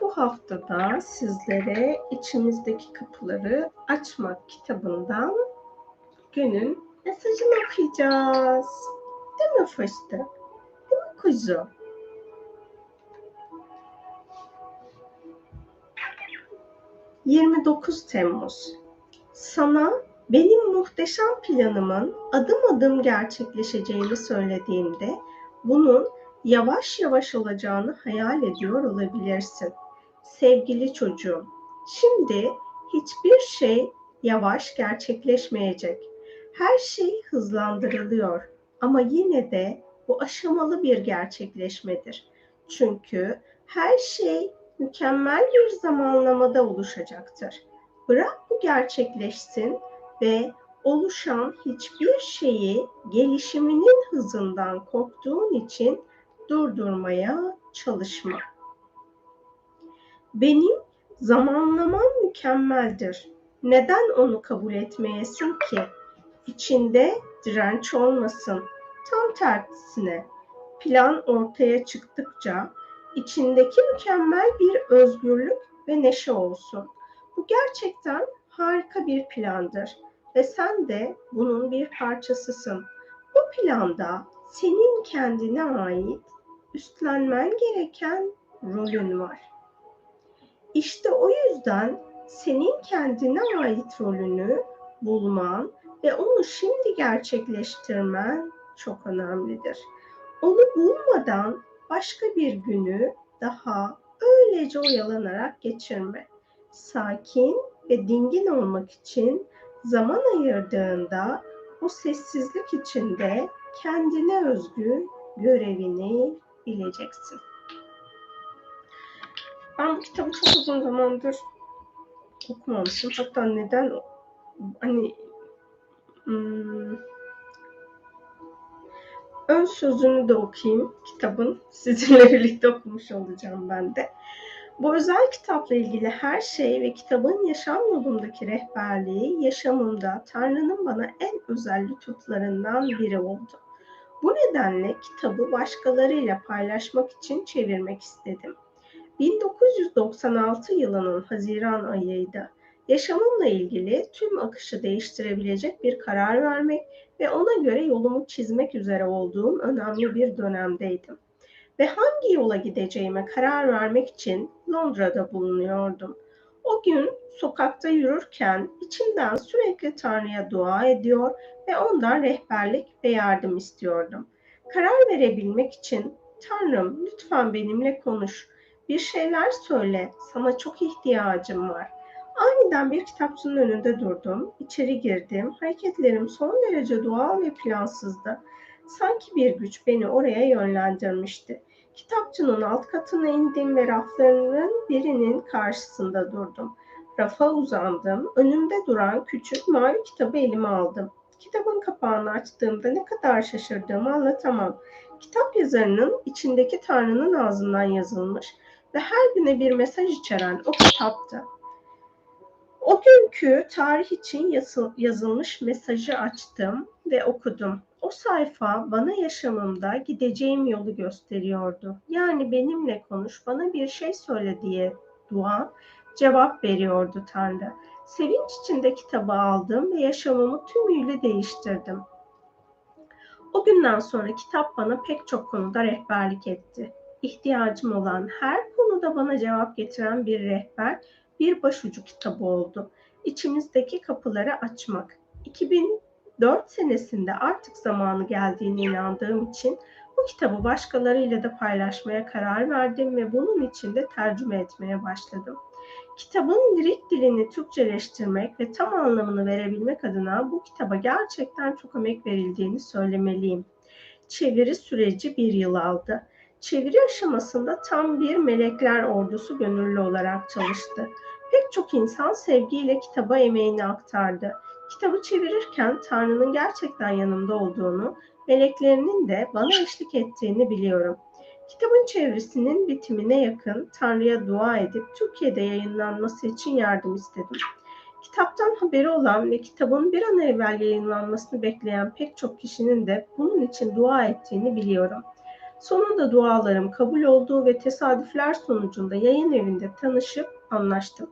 Bu haftada sizlere içimizdeki kapıları açmak kitabından günün mesajını okuyacağız. Değil mi fıstık? Değil mi kuzu? ...29 Temmuz. Sana benim muhteşem planımın adım adım gerçekleşeceğini söylediğimde... ...bunun yavaş yavaş olacağını hayal ediyor olabilirsin. Sevgili çocuğum, şimdi hiçbir şey yavaş gerçekleşmeyecek. Her şey hızlandırılıyor ama yine de bu aşamalı bir gerçekleşmedir. Çünkü her şey mükemmel bir zamanlamada oluşacaktır. Bırak bu gerçekleşsin ve oluşan hiçbir şeyi gelişiminin hızından korktuğun için durdurmaya çalışma. Benim zamanlamam mükemmeldir. Neden onu kabul etmeyesin ki? İçinde direnç olmasın. Tam tersine plan ortaya çıktıkça içindeki mükemmel bir özgürlük ve neşe olsun. Bu gerçekten harika bir plandır ve sen de bunun bir parçasısın. Bu planda senin kendine ait üstlenmen gereken rolün var. İşte o yüzden senin kendine ait rolünü bulman ve onu şimdi gerçekleştirmen çok önemlidir. Onu bulmadan başka bir günü daha öylece oyalanarak geçirme. Sakin ve dingin olmak için zaman ayırdığında o sessizlik içinde kendine özgü görevini bileceksin. Ben bu kitabı çok uzun zamandır okumamışım. Hatta neden hani hmm, ön sözünü de okuyayım kitabın. Sizinle birlikte okumuş olacağım ben de. Bu özel kitapla ilgili her şey ve kitabın yaşam yolundaki rehberliği yaşamımda Tanrı'nın bana en özel lütuflarından biri oldu. Bu nedenle kitabı başkalarıyla paylaşmak için çevirmek istedim. 1996 yılının Haziran ayıydı. Yaşamımla ilgili tüm akışı değiştirebilecek bir karar vermek ve ona göre yolumu çizmek üzere olduğum önemli bir dönemdeydim. Ve hangi yola gideceğime karar vermek için Londra'da bulunuyordum. O gün sokakta yürürken içimden sürekli Tanrı'ya dua ediyor ve ondan rehberlik ve yardım istiyordum. Karar verebilmek için Tanrım lütfen benimle konuş. Bir şeyler söyle. Sana çok ihtiyacım var. Aniden bir kitapçının önünde durdum. İçeri girdim. Hareketlerim son derece doğal ve plansızdı. Sanki bir güç beni oraya yönlendirmişti. Kitapçının alt katına indim ve raflarının birinin karşısında durdum. Rafa uzandım. Önümde duran küçük mavi kitabı elime aldım. Kitabın kapağını açtığımda ne kadar şaşırdığımı anlatamam. Kitap yazarının içindeki Tanrı'nın ağzından yazılmış ve her güne bir mesaj içeren o kitaptı. O günkü tarih için yazılmış mesajı açtım ve okudum. O sayfa bana yaşamımda gideceğim yolu gösteriyordu. Yani benimle konuş, bana bir şey söyle diye dua cevap veriyordu Tanrı. Sevinç içinde kitabı aldım ve yaşamımı tümüyle değiştirdim. O günden sonra kitap bana pek çok konuda rehberlik etti. İhtiyacım olan her konuda bana cevap getiren bir rehber, bir başucu kitabı oldu. İçimizdeki kapıları açmak. 2004 senesinde artık zamanı geldiğine inandığım için bu kitabı başkalarıyla da paylaşmaya karar verdim ve bunun için de tercüme etmeye başladım. Kitabın lirik dilini Türkçeleştirmek ve tam anlamını verebilmek adına bu kitaba gerçekten çok emek verildiğini söylemeliyim. Çeviri süreci bir yıl aldı. Çeviri aşamasında tam bir melekler ordusu gönüllü olarak çalıştı. Pek çok insan sevgiyle kitaba emeğini aktardı. Kitabı çevirirken Tanrı'nın gerçekten yanımda olduğunu, meleklerinin de bana eşlik ettiğini biliyorum. Kitabın çevresinin bitimine yakın Tanrı'ya dua edip Türkiye'de yayınlanması için yardım istedim. Kitaptan haberi olan ve kitabın bir an evvel yayınlanmasını bekleyen pek çok kişinin de bunun için dua ettiğini biliyorum. Sonunda dualarım kabul oldu ve tesadüfler sonucunda yayın evinde tanışıp anlaştım.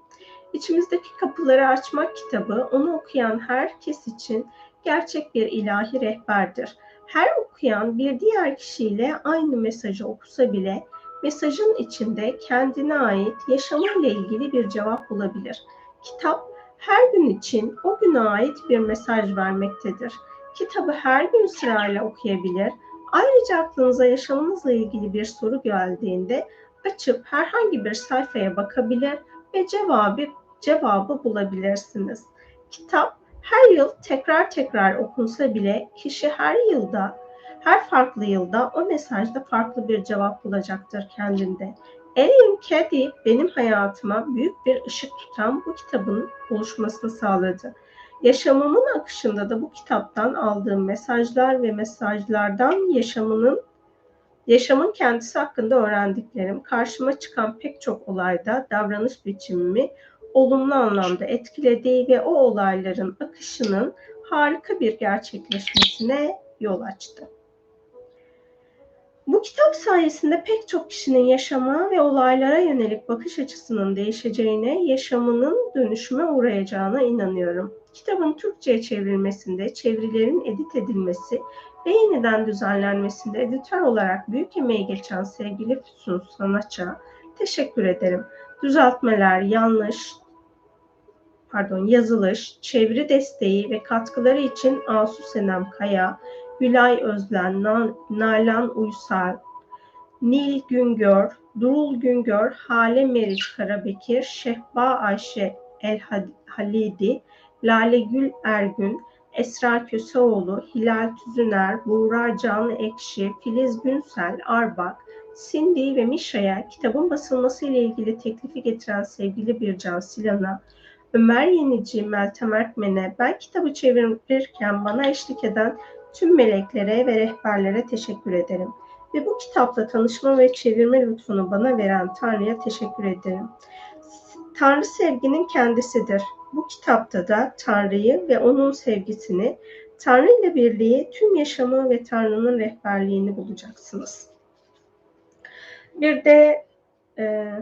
İçimizdeki kapıları açmak kitabı onu okuyan herkes için gerçek bir ilahi rehberdir. Her okuyan bir diğer kişiyle aynı mesajı okusa bile mesajın içinde kendine ait yaşamıyla ilgili bir cevap bulabilir. Kitap her gün için o güne ait bir mesaj vermektedir. Kitabı her gün sırayla okuyabilir. Ayrıca aklınıza yaşamınızla ilgili bir soru geldiğinde açıp herhangi bir sayfaya bakabilir ve cevabı cevabı bulabilirsiniz. Kitap her yıl tekrar tekrar okunsa bile kişi her yılda, her farklı yılda o mesajda farklı bir cevap bulacaktır kendinde. Ellen Caddy benim hayatıma büyük bir ışık tutan bu kitabın oluşmasını sağladı. Yaşamımın akışında da bu kitaptan aldığım mesajlar ve mesajlardan yaşamının yaşamın kendisi hakkında öğrendiklerim, karşıma çıkan pek çok olayda davranış biçimimi olumlu anlamda etkiledi ve o olayların akışının harika bir gerçekleşmesine yol açtı. Bu kitap sayesinde pek çok kişinin yaşama ve olaylara yönelik bakış açısının değişeceğine, yaşamının dönüşüme uğrayacağına inanıyorum. Kitabın Türkçe'ye çevrilmesinde, çevirilerin edit edilmesi ve yeniden düzenlenmesinde editör olarak büyük emeği geçen sevgili Füsun Sanaç'a teşekkür ederim. Düzeltmeler, yanlış, pardon yazılış, çeviri desteği ve katkıları için Asu Senem Kaya, Gülay Özlen, Nalan Uysal, Nil Güngör, Durul Güngör, Hale Meriç Karabekir, Şehba Ayşe El Halidi, Lale Gül Ergün, Esra Köseoğlu, Hilal Tüzüner, Buğra Can Ekşi, Filiz Günsel, Arbak, Cindy ve Mişa'ya kitabın basılması ile ilgili teklifi getiren sevgili Bircan Silan'a, Ömer Yenici, Meltem Erkmen'e, ben kitabı çevirirken bana eşlik eden tüm meleklere ve rehberlere teşekkür ederim. Ve bu kitapla tanışma ve çevirme lütfunu bana veren Tanrı'ya teşekkür ederim. Tanrı sevginin kendisidir. Bu kitapta da Tanrı'yı ve onun sevgisini, Tanrı ile birliği, tüm yaşamı ve Tanrı'nın rehberliğini bulacaksınız. Bir de e,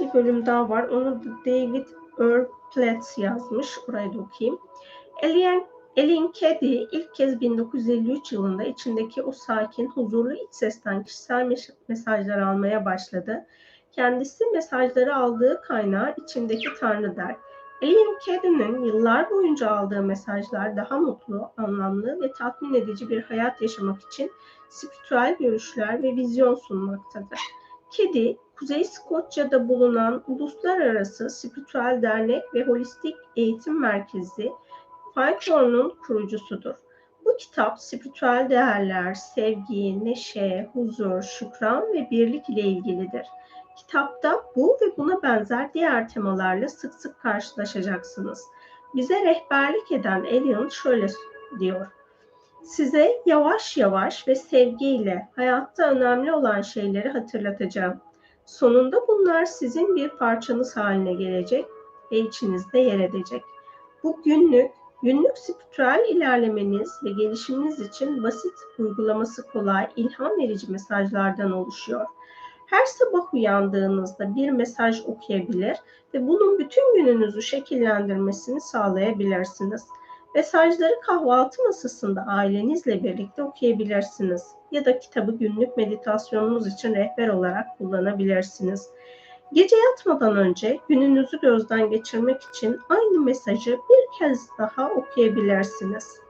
bir bölüm daha var. Onu David Earl Platts yazmış. Orayı da okuyayım. Alien, Ellen Caddy ilk kez 1953 yılında içindeki o sakin, huzurlu iç sesten kişisel mesajlar almaya başladı. Kendisi mesajları aldığı kaynağı içindeki Tanrı der. Ellen Caddy'nin yıllar boyunca aldığı mesajlar daha mutlu, anlamlı ve tatmin edici bir hayat yaşamak için spiritüel görüşler ve vizyon sunmaktadır. Kedi, Kuzey Skoçya'da bulunan Uluslararası Spiritüel Dernek ve Holistik Eğitim Merkezi Faythorn'un kurucusudur. Bu kitap spiritüel değerler, sevgi, neşe, huzur, şükran ve birlik ile ilgilidir. Kitapta bu ve buna benzer diğer temalarla sık sık karşılaşacaksınız. Bize rehberlik eden Elion şöyle diyor. Size yavaş yavaş ve sevgiyle hayatta önemli olan şeyleri hatırlatacağım. Sonunda bunlar sizin bir parçanız haline gelecek ve içinizde yer edecek. Bu günlük, günlük spiritüel ilerlemeniz ve gelişiminiz için basit, uygulaması kolay, ilham verici mesajlardan oluşuyor. Her sabah uyandığınızda bir mesaj okuyabilir ve bunun bütün gününüzü şekillendirmesini sağlayabilirsiniz. Mesajları kahvaltı masasında ailenizle birlikte okuyabilirsiniz ya da kitabı günlük meditasyonunuz için rehber olarak kullanabilirsiniz. Gece yatmadan önce gününüzü gözden geçirmek için aynı mesajı bir kez daha okuyabilirsiniz.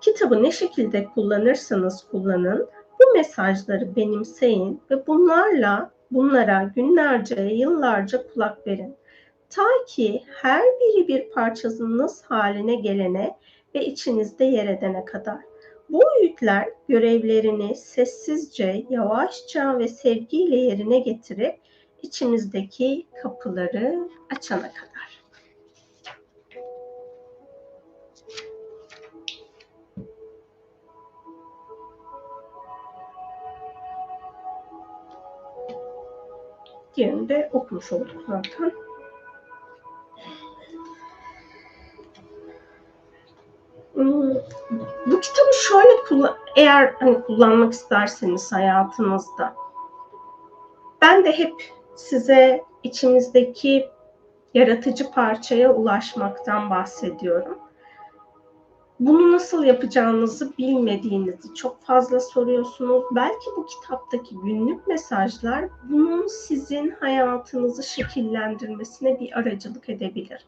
Kitabı ne şekilde kullanırsanız kullanın, bu mesajları benimseyin ve bunlarla bunlara günlerce, yıllarca kulak verin. Ta ki her biri bir parçasınız haline gelene ve içinizde yer edene kadar. Bu öğütler görevlerini sessizce, yavaşça ve sevgiyle yerine getirip içinizdeki kapıları açana kadar. Diğerini de okumuş olduk zaten. Şöyle eğer hani kullanmak isterseniz hayatınızda ben de hep size içimizdeki yaratıcı parçaya ulaşmaktan bahsediyorum. Bunu nasıl yapacağınızı bilmediğinizi çok fazla soruyorsunuz. Belki bu kitaptaki günlük mesajlar bunun sizin hayatınızı şekillendirmesine bir aracılık edebilir.